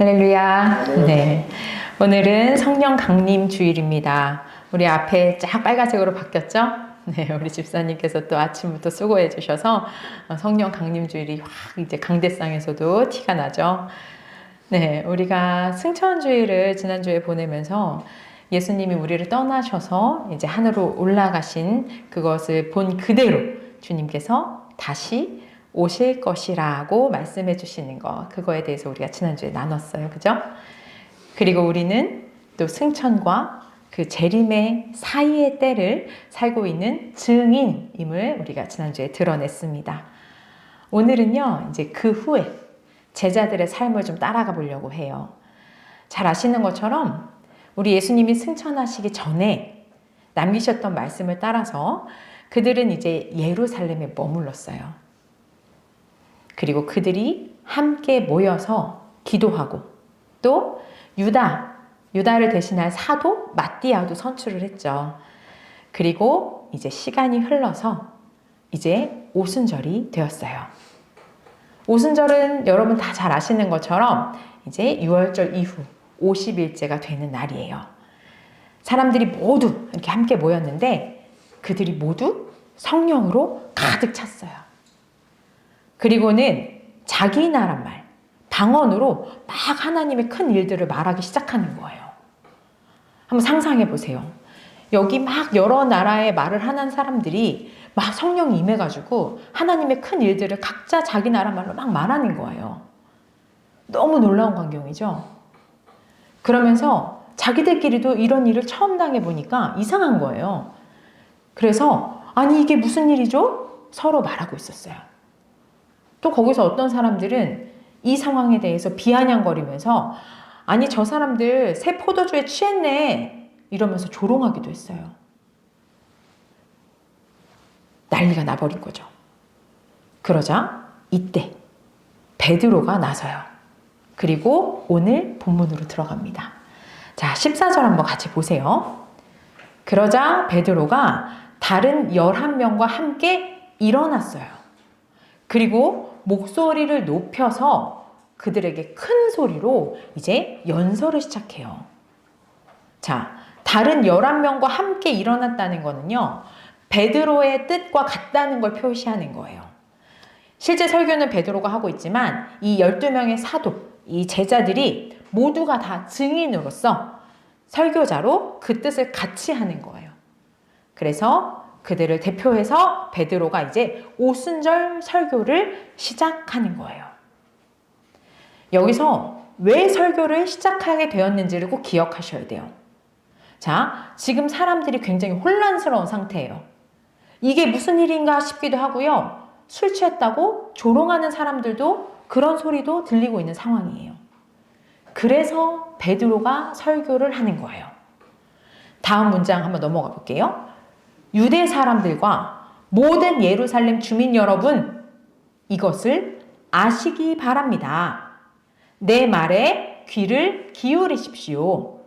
할렐루야. 네. 오늘은 성령 강림 주일입니다. 우리 앞에 쫙 빨간색으로 바뀌었죠? 네, 우리 집사님께서 또 아침부터 수고해 주셔서 성령 강림 주일이 확 이제 강대상에서도 티가 나죠. 네, 우리가 승천 주일을 지난주에 보내면서 예수님이 우리를 떠나셔서 이제 하늘로 올라가신 그것을 본 그대로 주님께서 다시 오실 것이라고 말씀해 주시는 거 그거에 대해서 우리가 지난주에 나눴어요. 그죠? 그리고 우리는 또 승천과 그 재림의 사이의 때를 살고 있는 증인임을 우리가 지난주에 드러냈습니다. 오늘은요, 이제 그 후에 제자들의 삶을 좀 따라가 보려고 해요. 잘 아시는 것처럼 우리 예수님이 승천하시기 전에 남기셨던 말씀을 따라서 그들은 이제 예루살렘에 머물렀어요. 그리고 그들이 함께 모여서 기도하고 또 유다, 유다를 대신할 사도 마띠아도 선출을 했죠. 그리고 이제 시간이 흘러서 이제 오순절이 되었어요. 오순절은 여러분 다 잘 아시는 것처럼 이제 6월절 이후 50일째가 되는 날이에요. 사람들이 모두 이렇게 함께 모였는데 그들이 모두 성령으로 가득 찼어요. 그리고는 자기 나란 말, 방언으로 막 하나님의 큰 일들을 말하기 시작하는 거예요. 한번 상상해 보세요. 여기 막 여러 나라의 말을 하는 사람들이 막 성령이 임해가지고 하나님의 큰 일들을 각자 자기 나라 말로 막 말하는 거예요. 너무 놀라운 광경이죠. 그러면서 자기들끼리도 이런 일을 처음 당해보니까 이상한 거예요. 그래서, 아니, 이게 무슨 일이죠? 서로 말하고 있었어요. 또 거기서 어떤 사람들은 이 상황에 대해서 비아냥거리면서 아니 저 사람들 새 포도주에 취했네 이러면서 조롱하기도 했어요. 난리가 나버린 거죠. 그러자 이때 베드로가 나서요. 그리고 오늘 본문으로 들어갑니다. 자, 14절 한번 같이 보세요. 그러자 베드로가 다른 11명과 함께 일어났어요. 그리고 목소리를 높여서 그들에게 큰 소리로 이제 연설을 시작해요. 자, 다른 11명과 함께 일어났다는 거는요, 베드로의 뜻과 같다는 걸 표시하는 거예요. 실제 설교는 베드로가 하고 있지만 이 12명의 사도, 이 제자들이 모두가 다 증인으로서 설교자로 그 뜻을 같이 하는 거예요. 그래서 그들을 대표해서 베드로가 이제 오순절 설교를 시작하는 거예요. 여기서 왜 설교를 시작하게 되었는지를 꼭 기억하셔야 돼요. 자, 지금 사람들이 굉장히 혼란스러운 상태예요. 이게 무슨 일인가 싶기도 하고요. 술 취했다고 조롱하는 사람들도 그런 소리도 들리고 있는 상황이에요. 그래서 베드로가 설교를 하는 거예요. 다음 문장 한번 넘어가 볼게요. 유대 사람들과 모든 예루살렘 주민 여러분, 이것을 아시기 바랍니다. 내 말에 귀를 기울이십시오.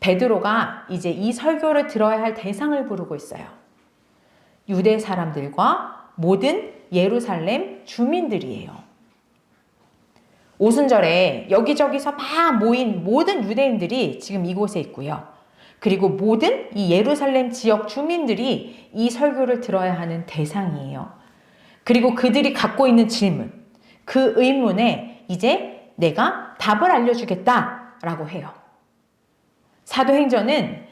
베드로가 이제 이 설교를 들어야 할 대상을 부르고 있어요. 유대 사람들과 모든 예루살렘 주민들이에요. 오순절에 여기저기서 막 모인 모든 유대인들이 지금 이곳에 있고요. 그리고 모든 이 예루살렘 지역 주민들이 이 설교를 들어야 하는 대상이에요. 그리고 그들이 갖고 있는 질문, 그 의문에 이제 내가 답을 알려주겠다라고 해요. 사도행전은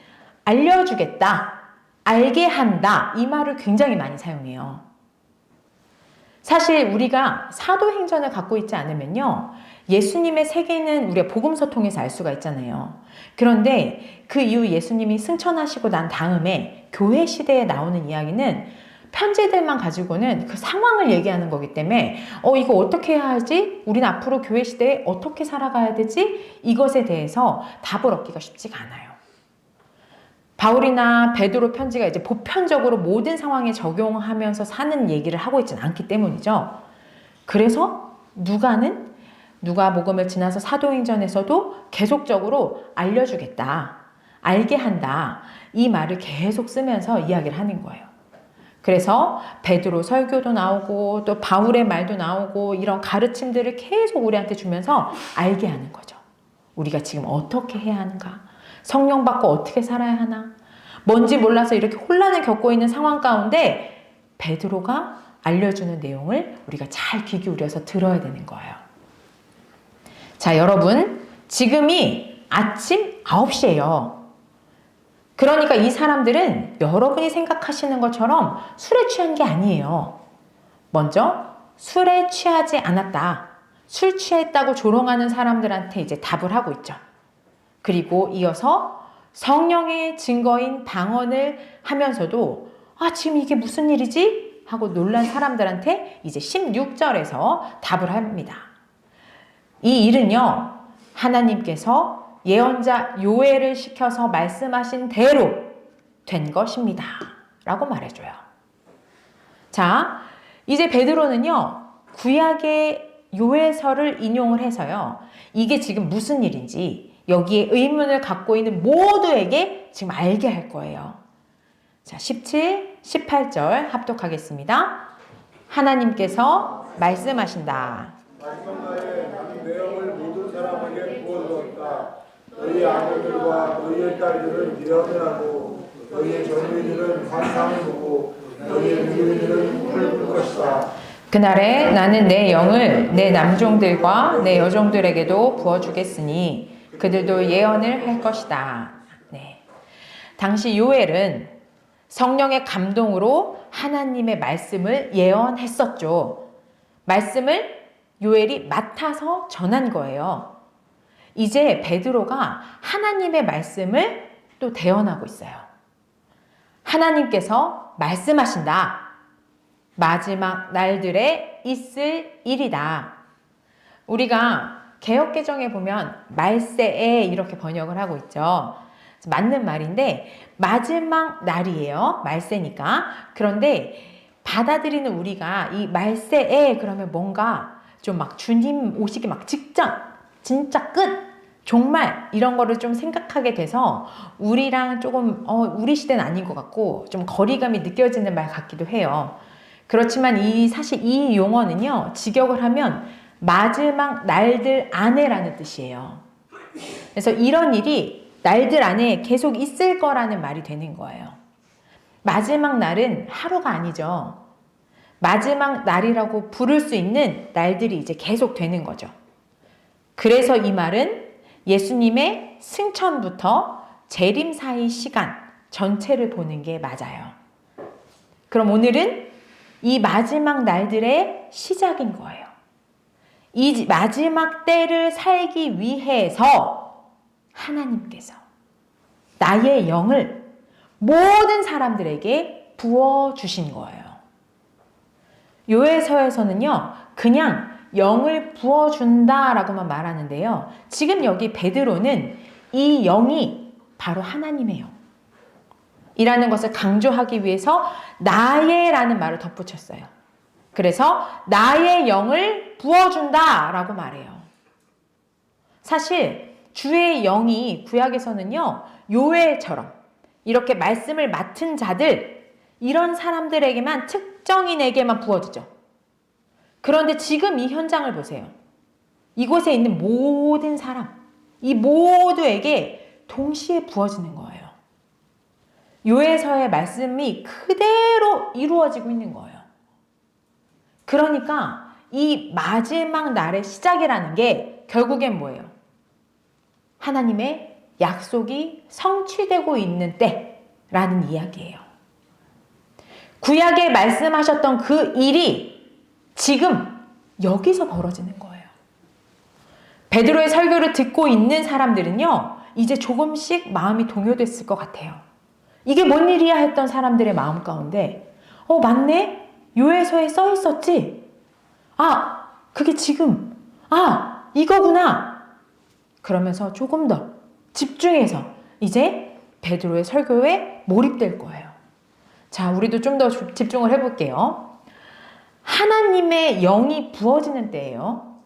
알려주겠다, 알게 한다, 이 말을 굉장히 많이 사용해요. 사실 우리가 사도행전을 갖고 있지 않으면요. 예수님의 세계는 우리가 복음서 통해서 알 수가 있잖아요. 그런데 그 이후 예수님이 승천하시고 난 다음에 교회 시대에 나오는 이야기는 편지들만 가지고는 그 상황을 얘기하는 거기 때문에 어 이거 어떻게 해야 하지? 우리는 앞으로 교회 시대에 어떻게 살아가야 되지? 이것에 대해서 답을 얻기가 쉽지가 않아요. 바울이나 베드로 편지가 이제 보편적으로 모든 상황에 적용하면서 사는 얘기를 하고 있지는 않기 때문이죠. 그래서 누가는 누가 복음을 지나서 사도행전에서도 계속적으로 알려주겠다. 알게 한다. 이 말을 계속 쓰면서 이야기를 하는 거예요. 그래서 베드로 설교도 나오고 또 바울의 말도 나오고 이런 가르침들을 계속 우리한테 주면서 알게 하는 거죠. 우리가 지금 어떻게 해야 하는가? 성령 받고 어떻게 살아야 하나? 뭔지 몰라서 이렇게 혼란을 겪고 있는 상황 가운데 베드로가 알려주는 내용을 우리가 잘 귀 기울여서 들어야 되는 거예요. 자, 여러분. 지금이 아침 9시예요. 그러니까 이 사람들은 여러분이 생각하시는 것처럼 술에 취한 게 아니에요. 먼저 술에 취하지 않았다. 술 취했다고 조롱하는 사람들한테 이제 답을 하고 있죠. 그리고 이어서 성령의 증거인 방언을 하면서도 아, 지금 이게 무슨 일이지? 하고 놀란 사람들한테 이제 16절에서 답을 합니다. 이 일은요, 하나님께서 예언자 요엘을 시켜서 말씀하신 대로 된 것입니다. 라고 말해줘요. 자, 이제 베드로는요, 구약의 요엘서를 인용을 해서요, 이게 지금 무슨 일인지 여기에 의문을 갖고 있는 모두에게 지금 알게 할 거예요. 자, 17, 18절 합독하겠습니다. 하나님께서 말씀하신다. 말씀하에 그 내용을 모든 부어주었다. 너희 아들들과 너희의 딸들은 예언을 하고 너희의 젊은이들은 환상을 보고 너희의 늙은이들은 꿈을 꿀 것이다. 그날에 나는 내 영을 내 남종들과 내 여종들에게도 부어주겠으니 그들도 예언을 할 것이다. 네. 당시 요엘은 성령의 감동으로 하나님의 말씀을 예언했었죠. 말씀을 요엘이 맡아서 전한 거예요. 이제 베드로가 하나님의 말씀을 또 대언하고 있어요. 하나님께서 말씀하신다. 마지막 날들에 있을 일이다. 우리가 개혁개정에 보면 말세에 이렇게 번역을 하고 있죠. 맞는 말인데 마지막 날이에요. 말세니까. 그런데 받아들이는 우리가 이 말세에 그러면 뭔가 좀 막 주님 오시기 막 직전, 진짜 끝, 정말 이런 거를 좀 생각하게 돼서 우리랑 조금 어, 우리 시대는 아닌 것 같고 좀 거리감이 느껴지는 말 같기도 해요. 그렇지만 이 사실 이 용어는요 직역을 하면 마지막 날들 안에라는 뜻이에요. 그래서 이런 일이 날들 안에 계속 있을 거라는 말이 되는 거예요. 마지막 날은 하루가 아니죠. 마지막 날이라고 부를 수 있는 날들이 이제 계속 되는 거죠. 그래서 이 말은 예수님의 승천부터 재림 사이 시간 전체를 보는 게 맞아요. 그럼 오늘은 이 마지막 날들의 시작인 거예요. 이 마지막 때를 살기 위해서 하나님께서 나의 영을 모든 사람들에게 부어 주신 거예요. 요에서에서는요, 그냥 영을 부어 준다라고만 말하는데요. 지금 여기 베드로는 이 영이 바로 하나님의 영. 이라는 것을 강조하기 위해서 나의 라는 말을 덧붙였어요. 그래서 나의 영을 부어준다 라고 말해요. 사실 주의 영이 구약에서는요, 요해처럼 이렇게 말씀을 맡은 자들, 이런 사람들에게만 특정인에게만 부어지죠. 그런데 지금 이 현장을 보세요. 이곳에 있는 모든 사람, 이 모두에게 동시에 부어지는 거예요. 요에서의 말씀이 그대로 이루어지고 있는 거예요. 그러니까 이 마지막 날의 시작이라는 게 결국엔 뭐예요? 하나님의 약속이 성취되고 있는 때라는 이야기예요. 구약에 말씀하셨던 그 일이 지금 여기서 벌어지는 거예요. 베드로의 설교를 듣고 있는 사람들은요, 이제 조금씩 마음이 동요됐을 것 같아요. 이게 뭔 일이야 했던 사람들의 마음 가운데, 어, 맞네? 요에서에 써 있었지? 아, 그게 지금, 아, 이거구나. 그러면서 조금 더 집중해서 이제 베드로의 설교에 몰입될 거예요. 자, 우리도 좀 더 집중을 해볼게요. 하나님의 영이 부어지는 때예요.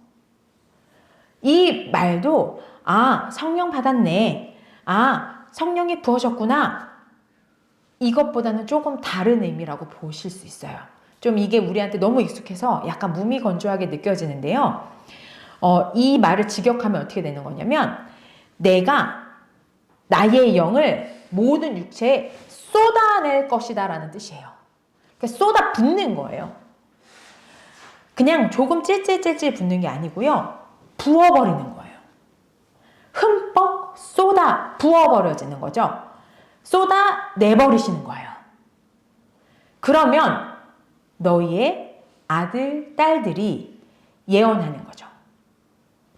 이 말도 아 성령 받았네. 아 성령이 부어졌구나. 이것보다는 조금 다른 의미라고 보실 수 있어요. 좀 이게 우리한테 너무 익숙해서 약간 무미건조하게 느껴지는데요. 어, 이 말을 직역하면 어떻게 되는 거냐면 내가 나의 영을 모든 육체에 쏟아낼 것이다 라는 뜻이에요. 그러니까 쏟아 붓는 거예요. 그냥 조금 찔찔찔찔 붓는 게 아니고요. 부어버리는 거예요. 흠뻑 쏟아 부어버려지는 거죠. 쏟아 내버리시는 거예요. 그러면 너희의 아들, 딸들이 예언하는 거죠.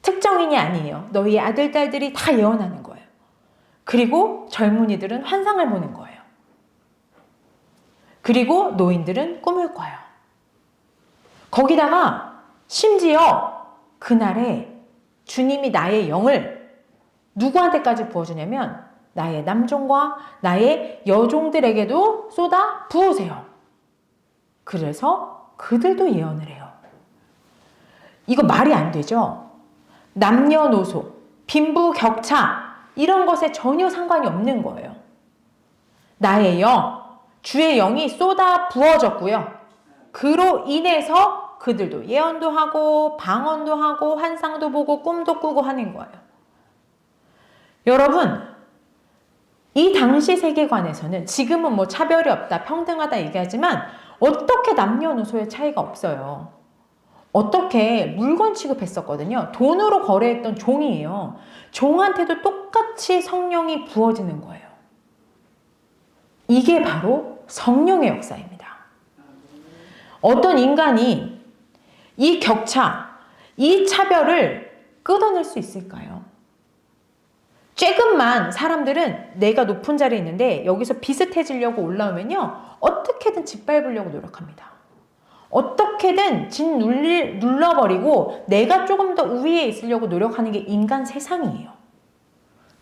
특정인이 아니에요. 너희의 아들, 딸들이 다 예언하는 거예요. 그리고 젊은이들은 환상을 보는 거예요. 그리고 노인들은 꿈을 꿔요. 거기다가 심지어 그날에 주님이 나의 영을 누구한테까지 부어주냐면 나의 남종과 나의 여종들에게도 쏟아 부으세요. 그래서 그들도 예언을 해요. 이거 말이 안 되죠? 남녀노소, 빈부 격차, 이런 것에 전혀 상관이 없는 거예요. 나의 영, 주의 영이 쏟아 부어졌고요. 그로 인해서 그들도 예언도 하고, 방언도 하고, 환상도 보고, 꿈도 꾸고 하는 거예요. 여러분, 이 당시 세계관에서는 지금은 뭐 차별이 없다, 평등하다 얘기하지만 어떻게 남녀노소의 차이가 없어요. 어떻게 물건 취급했었거든요. 돈으로 거래했던 종이에요. 종한테도 똑같이 성령이 부어지는 거예요. 이게 바로 성령의 역사입니다. 어떤 인간이 이 격차, 이 차별을 끊어낼 수 있을까요? 조금만 사람들은 내가 높은 자리에 있는데 여기서 비슷해지려고 올라오면요. 어떻게든 짓밟으려고 노력합니다. 어떻게든 짓 눌리, 눌러버리고 내가 조금 더 우위에 있으려고 노력하는 게 인간 세상이에요.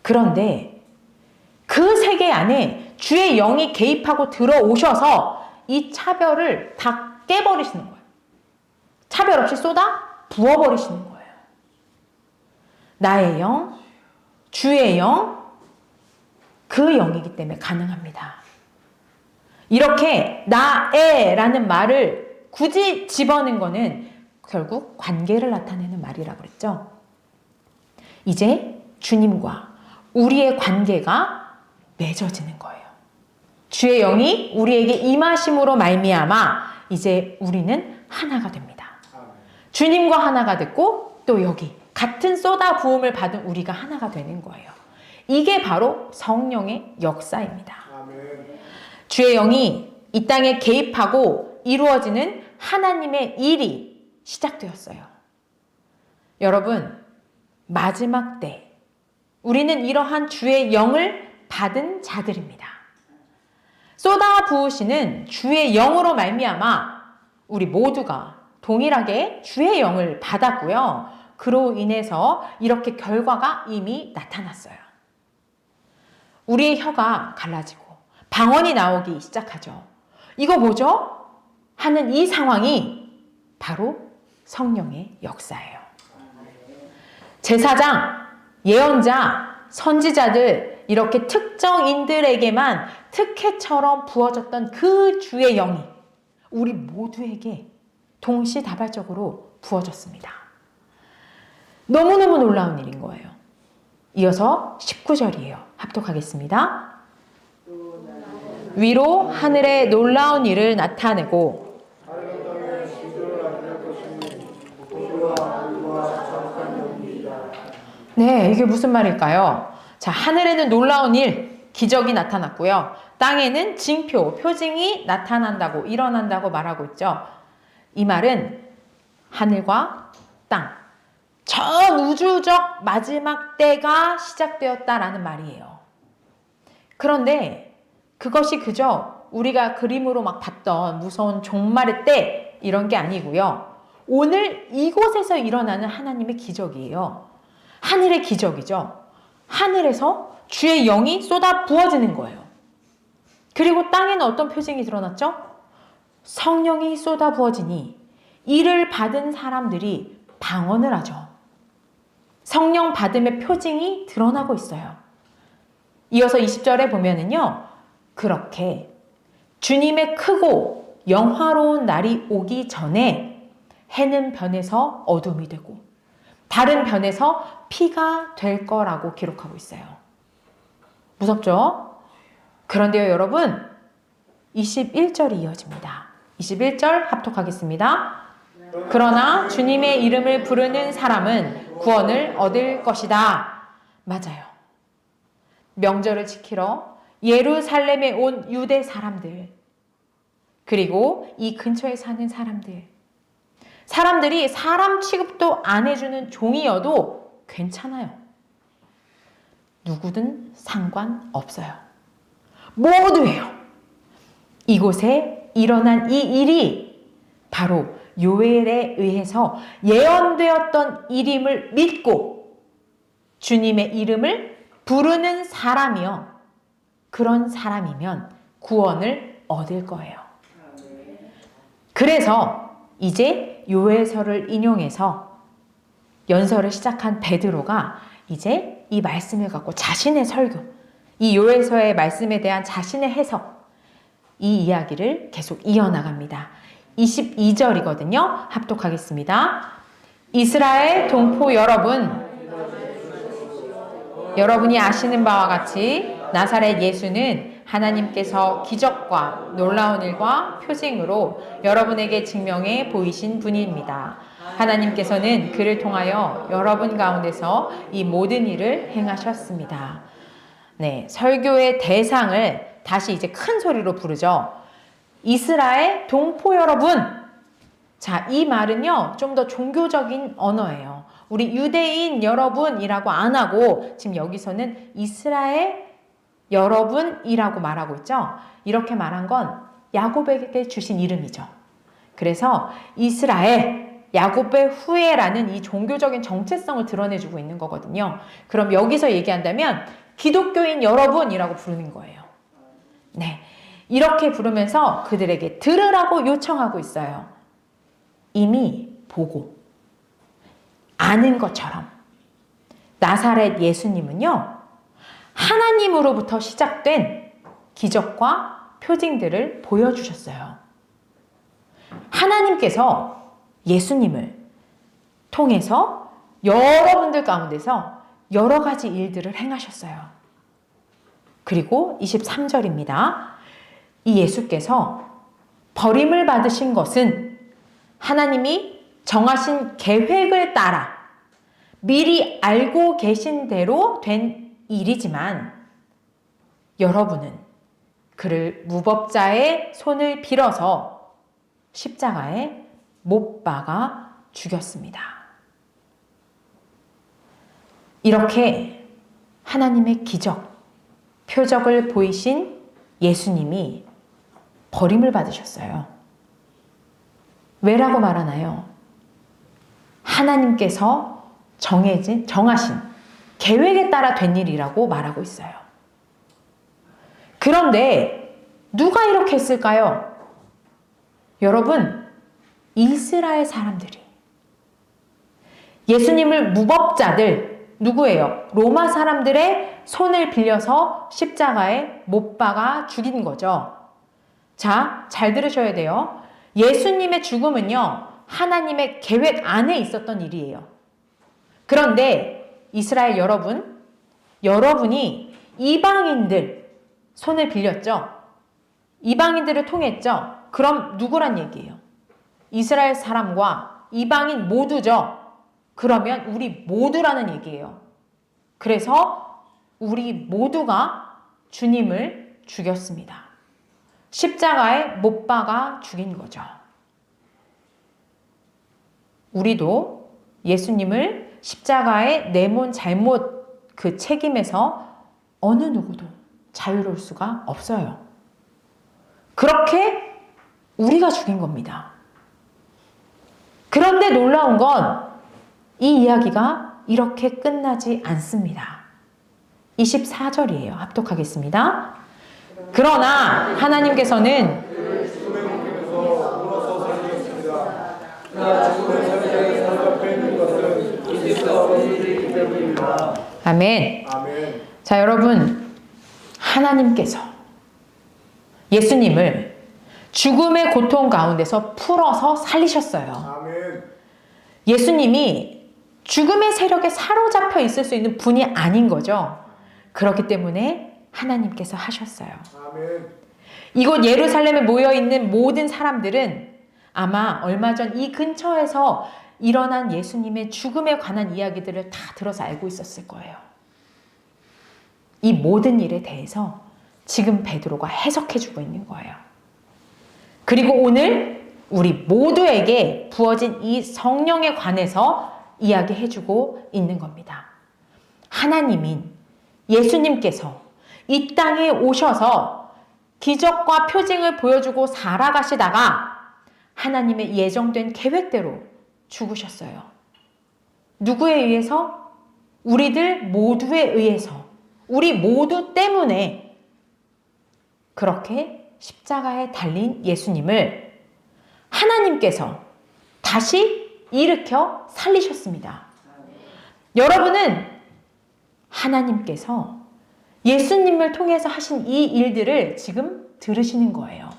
그런데 그 세계 안에 주의 영이 개입하고 들어오셔서 이 차별을 다 깨버리시는 거예요. 차별 없이 쏟아 부어버리시는 거예요. 나의 영, 주의 영, 그 영이기 때문에 가능합니다. 이렇게 나에라는 말을 굳이 집어넣은 거는 결국 관계를 나타내는 말이라고 그랬죠. 이제 주님과 우리의 관계가 맺어지는 거예요. 주의 영이 우리에게 임하심으로 말미암아 이제 우리는 하나가 됩니다. 주님과 하나가 됐고 또 여기 같은 쏟아 부음을 받은 우리가 하나가 되는 거예요. 이게 바로 성령의 역사입니다. 주의 영이 이 땅에 개입하고 이루어지는 하나님의 일이 시작되었어요. 여러분, 마지막 때 우리는 이러한 주의 영을 받은 자들입니다. 쏟아 부으시는 주의 영으로 말미암아 우리 모두가 동일하게 주의 영을 받았고요. 그로 인해서 이렇게 결과가 이미 나타났어요. 우리의 혀가 갈라지고 방언이 나오기 시작하죠. 이거 뭐죠? 하는 이 상황이 바로 성령의 역사예요. 제사장, 예언자, 선지자들 이렇게 특정인들에게만 특혜처럼 부어졌던 그 주의 영이 우리 모두에게 동시다발적으로 부어졌습니다. 너무너무 놀라운 일인 거예요. 이어서 19절이에요. 합독하겠습니다. 위로 하늘의 놀라운 일을 나타내고. 네, 이게 무슨 말일까요? 자, 하늘에는 놀라운 일, 기적이 나타났고요. 땅에는 징표, 표징이 나타난다고, 일어난다고 말하고 있죠. 이 말은 하늘과 땅, 전 우주적 마지막 때가 시작되었다라는 말이에요. 그런데 그것이 그저 우리가 그림으로 막 봤던 무서운 종말의 때 이런 게 아니고요. 오늘 이곳에서 일어나는 하나님의 기적이에요. 하늘의 기적이죠. 하늘에서 주의 영이 쏟아 부어지는 거예요. 그리고 땅에는 어떤 표징이 드러났죠? 성령이 쏟아 부어지니 이를 받은 사람들이 방언을 하죠. 성령 받음의 표징이 드러나고 있어요. 이어서 20절에 보면은요. 그렇게 주님의 크고 영화로운 날이 오기 전에 해는 변해서 어둠이 되고 다른 변에서 피가 될 거라고 기록하고 있어요. 무섭죠? 그런데요, 여러분, 21절이 이어집니다. 21절 합독하겠습니다. 그러나 주님의 이름을 부르는 사람은 구원을 얻을 것이다. 맞아요. 명절을 지키러 예루살렘에 온 유대 사람들, 그리고 이 근처에 사는 사람들, 사람들이 사람 취급도 안 해주는 종이어도 괜찮아요. 누구든 상관없어요. 모두예요. 이곳에 일어난 이 일이 바로 요엘에 의해서 예언되었던 일임을 믿고 주님의 이름을 부르는 사람이요. 그런 사람이면 구원을 얻을 거예요. 그래서 이제 요엘서를 인용해서 연설을 시작한 베드로가 이제 이 말씀을 갖고 자신의 설교, 이 요엘서의 말씀에 대한 자신의 해석, 이 이야기를 계속 이어나갑니다. 22절이거든요. 합독하겠습니다. 이스라엘 동포 여러분, 여러분이 아시는 바와 같이 나사렛 예수는 하나님께서 기적과 놀라운 일과 표징으로 여러분에게 증명해 보이신 분입니다. 하나님께서는 그를 통하여 여러분 가운데서 이 모든 일을 행하셨습니다. 네, 설교의 대상을 다시 이제 큰 소리로 부르죠. 이스라엘 동포 여러분. 자, 이 말은요, 좀 더 종교적인 언어예요. 우리 유대인 여러분이라고 안 하고, 지금 여기서는 이스라엘 여러분이라고 말하고 있죠. 이렇게 말한 건 야곱에게 주신 이름이죠. 그래서 이스라엘, 야곱의 후예라는 이 종교적인 정체성을 드러내주고 있는 거거든요. 그럼 여기서 얘기한다면 기독교인 여러분이라고 부르는 거예요. 네. 이렇게 부르면서 그들에게 들으라고 요청하고 있어요. 이미 보고 아는 것처럼 나사렛 예수님은요. 하나님으로부터 시작된 기적과 표징들을 보여주셨어요. 하나님께서 예수님을 통해서 여러분들 가운데서 여러 가지 일들을 행하셨어요. 그리고 23절입니다. 이 예수께서 버림을 받으신 것은 하나님이 정하신 계획을 따라 미리 알고 계신 대로 된 일이지만 여러분은 그를 무법자의 손을 빌어서 십자가에 못 박아 죽였습니다. 이렇게 하나님의 기적, 표적을 보이신 예수님이 버림을 받으셨어요. 왜라고 말하나요? 하나님께서 정해진, 정하신 계획에 따라 된 일이라고 말하고 있어요. 그런데 누가 이렇게 했을까요? 여러분, 이스라엘 사람들이 예수님을 무법자들 누구예요? 로마 사람들의 손을 빌려서 십자가에 못 박아 죽인 거죠. 자, 잘 들으셔야 돼요. 예수님의 죽음은요, 하나님의 계획 안에 있었던 일이에요. 그런데 이스라엘 여러분, 여러분이 이방인들 손을 빌렸죠? 이방인들을 통했죠? 그럼 누구란 얘기예요? 이스라엘 사람과 이방인 모두죠? 그러면 우리 모두라는 얘기예요. 그래서 우리 모두가 주님을 죽였습니다. 십자가에 못 박아 죽인 거죠. 우리도 예수님을 십자가에 내몬 잘못 그 책임에서 어느 누구도 자유로울 수가 없어요. 그렇게 우리가 죽인 겁니다. 그런데 놀라운 건 이 이야기가 이렇게 끝나지 않습니다. 24절이에요. 합독하겠습니다. 그러나 하나님께서는 아멘. 아멘. 자, 여러분. 하나님께서 예수님을 죽음의 고통 가운데서 풀어서 살리셨어요. 아멘. 예수님이 죽음의 세력에 사로잡혀 있을 수 있는 분이 아닌 거죠. 그렇기 때문에 하나님께서 하셨어요. 아멘. 이곳 예루살렘에 모여 있는 모든 사람들은 아마 얼마 전 이 근처에서 일어난 예수님의 죽음에 관한 이야기들을 다 들어서 알고 있었을 거예요. 이 모든 일에 대해서 지금 베드로가 해석해 주고 있는 거예요. 그리고 오늘 우리 모두에게 부어진 이 성령에 관해서 이야기해 주고 있는 겁니다. 하나님인 예수님께서 이 땅에 오셔서 기적과 표징을 보여주고 살아가시다가 하나님의 예정된 계획대로 죽으셨어요. 누구에 의해서? 우리들 모두에 의해서. 우리 모두 때문에 그렇게 십자가에 달린 예수님을 하나님께서 다시 일으켜 살리셨습니다. 여러분은 하나님께서 예수님을 통해서 하신 이 일들을 지금 들으시는 거예요.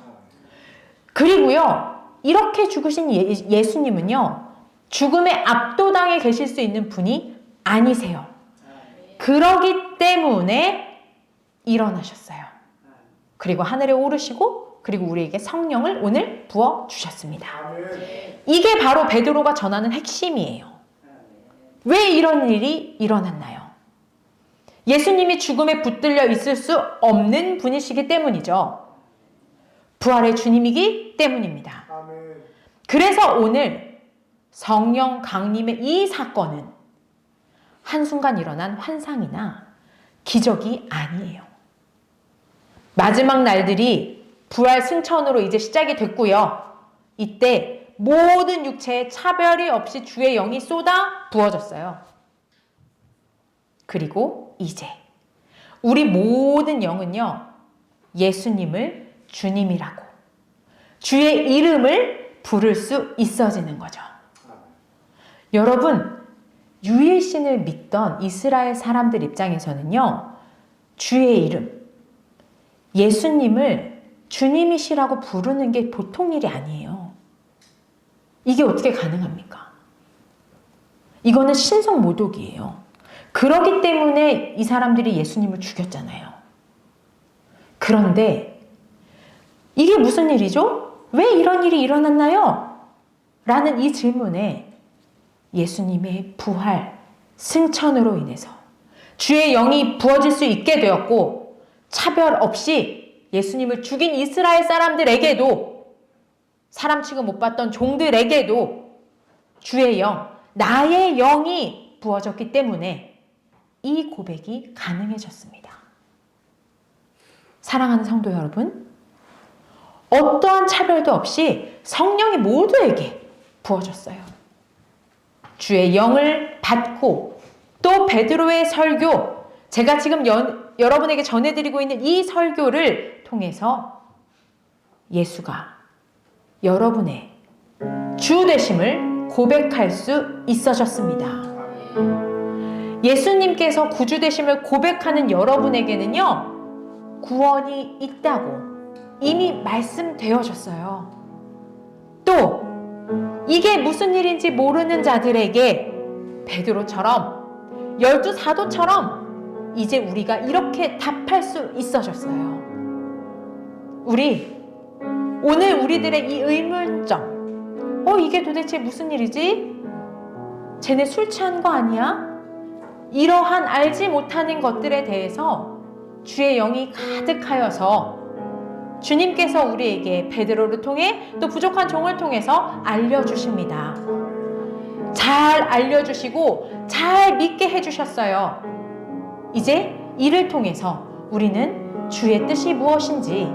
그리고요, 이렇게 죽으신 예, 예수님은요, 죽음에 압도당해 계실 수 있는 분이 아니세요. 그러기 때문에 일어나셨어요. 그리고 하늘에 오르시고, 그리고 우리에게 성령을 오늘 부어 주셨습니다. 이게 바로 베드로가 전하는 핵심이에요. 왜 이런 일이 일어났나요? 예수님이 죽음에 붙들려 있을 수 없는 분이시기 때문이죠. 부활의 주님이기 때문입니다. 그래서 오늘 성령 강림의 이 사건은 한순간 일어난 환상이나 기적이 아니에요. 마지막 날들이 부활 승천으로 이제 시작이 됐고요. 이때 모든 육체에 차별이 없이 주의 영이 쏟아 부어졌어요. 그리고 이제 우리 모든 영은요, 예수님을 주님이라고 주의 이름을 부를 수 있어지는 거죠. 여러분, 유일 신을 믿던 이스라엘 사람들 입장에서는요, 주의 이름, 예수님을 주님이시라고 부르는 게 보통 일이 아니에요. 이게 어떻게 가능합니까? 이거는 신성 모독이에요. 그러기 때문에 이 사람들이 예수님을 죽였잖아요. 그런데 이게 무슨 일이죠? 왜 이런 일이 일어났나요? 라는 이 질문에 예수님의 부활, 승천으로 인해서 주의 영이 부어질 수 있게 되었고 차별 없이 예수님을 죽인 이스라엘 사람들에게도 사람 취급 못 받던 종들에게도 주의 영, 나의 영이 부어졌기 때문에 이 고백이 가능해졌습니다. 사랑하는 성도 여러분, 어떠한 차별도 없이 성령이 모두에게 부어졌어요. 주의 영을 받고 또 베드로의 설교, 제가 지금 연, 여러분에게 전해드리고 있는 이 설교를 통해서 예수가 여러분의 주 되심을 고백할 수 있어졌습니다. 예수님께서 구주 되심을 고백하는 여러분에게는요, 구원이 있다고 이미 말씀되어졌어요. 또, 이게 무슨 일인지 모르는 자들에게 베드로처럼, 열두 사도처럼 이제 우리가 이렇게 답할 수 있어졌어요. 우리, 오늘 우리들의 이 의문점, 어, 이게 도대체 무슨 일이지? 쟤네 술 취한 거 아니야? 이러한 알지 못하는 것들에 대해서 주의 영이 가득하여서 주님께서 우리에게 베드로를 통해 또 부족한 종을 통해서 알려주십니다. 잘 알려주시고 잘 믿게 해주셨어요. 이제 이를 통해서 우리는 주의 뜻이 무엇인지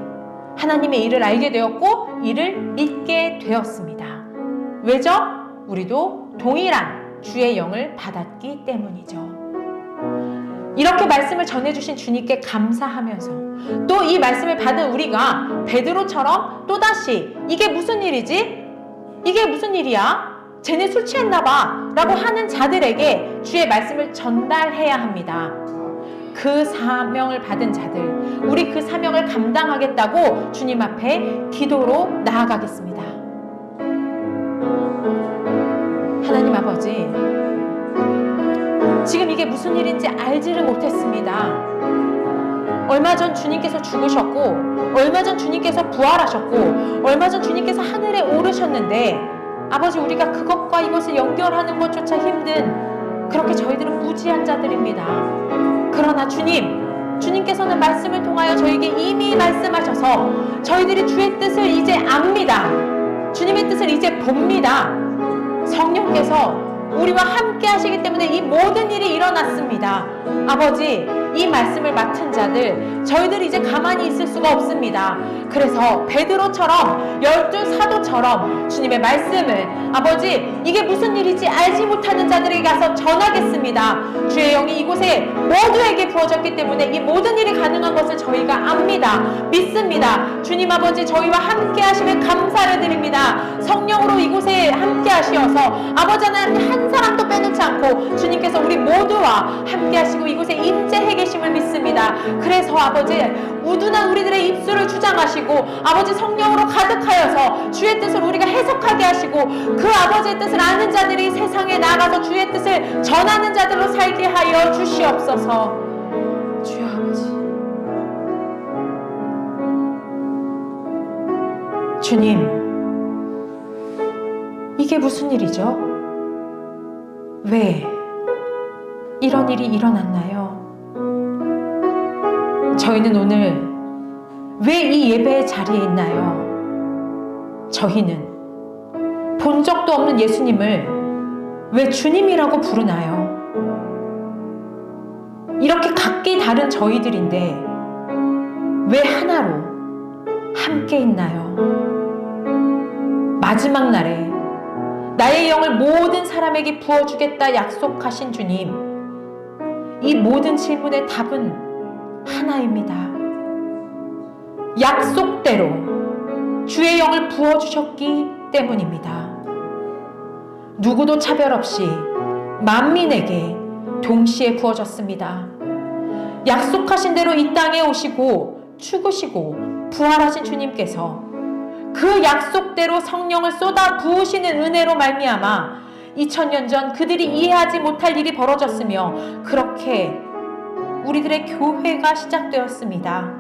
하나님의 일을 알게 되었고 이를 믿게 되었습니다. 왜죠? 우리도 동일한 주의 영을 받았기 때문이죠. 이렇게 말씀을 전해주신 주님께 감사하면서 또 이 말씀을 받은 우리가 베드로처럼 또다시 이게 무슨 일이지? 이게 무슨 일이야? 쟤네 술 취했나봐 라고 하는 자들에게 주의 말씀을 전달해야 합니다. 그 사명을 받은 자들, 우리 그 사명을 감당하겠다고 주님 앞에 기도로 나아가겠습니다. 하나님 아버지, 지금 이게 무슨 일인지 알지를 못했습니다. 얼마 전 주님께서 죽으셨고, 얼마 전 주님께서 부활하셨고, 얼마 전 주님께서 하늘에 오르셨는데, 아버지, 우리가 그것과 이것을 연결하는 것조차 힘든 그렇게 저희들은 무지한 자들입니다. 그러나 주님, 주님께서는 말씀을 통하여 저에게 이미 말씀하셔서 저희들이 주의 뜻을 이제 압니다. 주님의 뜻을 이제 봅니다. 성령께서 우리와 함께 하시기 때문에 이 모든 일이 일어났습니다. 아버지, 이 말씀을 맡은 자들, 저희들 이제 가만히 있을 수가 없습니다. 그래서 베드로처럼 열두 사도처럼 주님의 말씀을 아버지, 이게 무슨 일이지 알지 못하는 자들에게 가서 전하겠습니다. 주의 영이 이곳에 모두에게 부어졌기 때문에 이 모든 일이 가능한 압니다. 믿습니다. 주님 아버지, 저희와 함께 하심에 감사를 드립니다. 성령으로 이곳에 함께 하시어서 아버지 하나님 한 사람도 빼놓지 않고 주님께서 우리 모두와 함께 하시고 이곳에 임재해 계심을 믿습니다. 그래서 아버지 우둔한 우리들의 입술을 주장하시고 아버지 성령으로 가득하여서 주의 뜻을 우리가 해석하게 하시고 그 아버지의 뜻을 아는 자들이 세상에 나가서 주의 뜻을 전하는 자들로 살게 하여 주시옵소서. 주님, 이게 무슨 일이죠? 왜 이런 일이 일어났나요? 저희는 오늘 왜 이 예배의 자리에 있나요? 저희는 본 적도 없는 예수님을 왜 주님이라고 부르나요? 이렇게 각기 다른 저희들인데 왜 하나로 함께 있나요? 마지막 날에 나의 영을 모든 사람에게 부어주겠다 약속하신 주님. 이 모든 질문의 답은 하나입니다. 약속대로 주의 영을 부어주셨기 때문입니다. 누구도 차별 없이 만민에게 동시에 부어졌습니다. 약속하신 대로 이 땅에 오시고 죽으시고 부활하신 주님께서 그 약속대로 성령을 쏟아 부으시는 은혜로 말미암아 2000년 전 그들이 이해하지 못할 일이 벌어졌으며 그렇게 우리들의 교회가 시작되었습니다.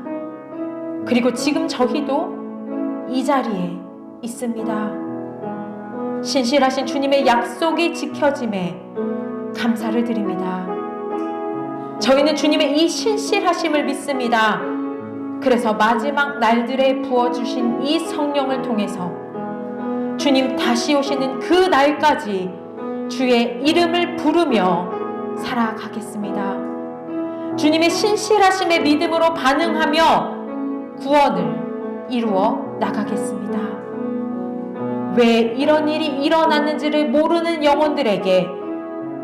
그리고 지금 저희도 이 자리에 있습니다. 신실하신 주님의 약속이 지켜짐에 감사를 드립니다. 저희는 주님의 이 신실하심을 믿습니다. 그래서 마지막 날들에 부어주신 이 성령을 통해서 주님 다시 오시는 그 날까지 주의 이름을 부르며 살아가겠습니다. 주님의 신실하심의 믿음으로 반응하며 구원을 이루어 나가겠습니다. 왜 이런 일이 일어났는지를 모르는 영혼들에게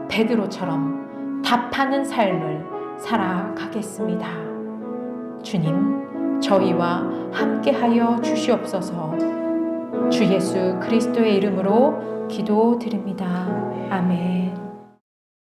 베드로처럼 답하는 삶을 살아가겠습니다. 주님, 저희와 함께하여 주시옵소서. 주 예수 그리스도의 이름으로 기도드립니다. 아멘.